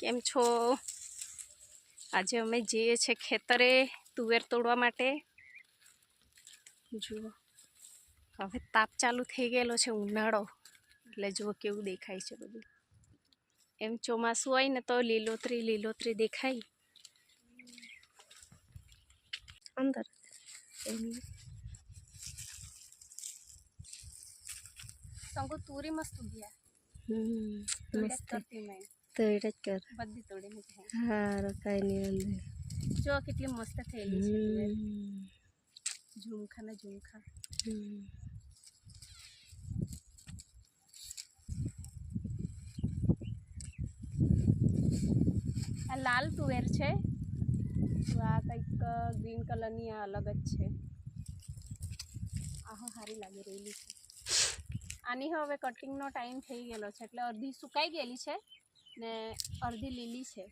કેમ છો? આજે અમે જઈએ છીએ ખેતરે તુવેર તોડવા માટે. જુઓ હવે તાપ ચાલુ થઈ ગયેલો છે ઉનાળો. એટલે જુઓ કેવું દેખાય છે બધું. એમ ચોમાસું હોય ને તો લીલોતરી લીલોતરી દેખાય. અંદર. એમ. સંગો તુરી મસ્ત ઊભી હમ મસ્ત. મેં તોડ જ કર બધી તોડીને હારો કાંઈ નહીં અંદર જો કેટલી મસ્ત થયેલી છે ઝુમખા ને ઝુમખા. આ લાલ તુવેર છે. તો આ કંઈક ગ્રીન કલરની આ અલગ જ છે. આહો સારી લાગી રહેલી છે. આની હવે કટિંગનો ટાઈમ થઈ ગયેલો છે એટલે અડધી સુકાઈ ગયેલી છે. ને અડધી લીલી છે.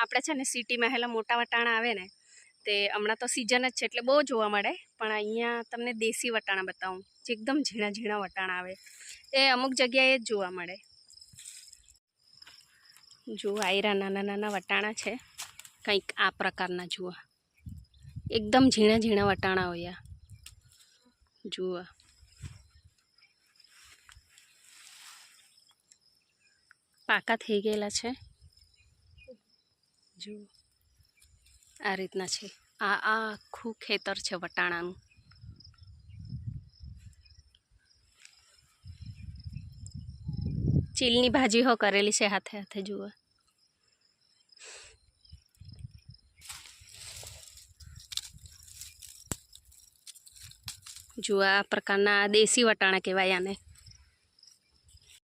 આપણે છે ને સિટીમાં હેલા મોટા વટાણા આવે ને, તે હમણાં તો સિઝન જ છે એટલે બહુ જોવા મળે, પણ અહીંયા તમને દેશી વટાણા બતાવું, જે એકદમ ઝીણા ઝીણા વટાણા આવે, એ અમુક જગ્યાએ જ જોવા મળે. જુઓ, આયરા નાના નાના વટાણા છે, કંઈક આ પ્રકારના, જુઓ. એકદમ ઝીણા ઝીણા વટાણા હોય આ. જુઓ પાકા થઈ ગયેલા છે. જુઓ. આ રીતના છે. આ આ આખું ખેતર છે વટાણાનું. ચીલની ભાજી હો કરેલી છે હાથે હાથે, જુઓ જુઓ આ પ્રકારના દેશી વટાણા કહેવાય આને.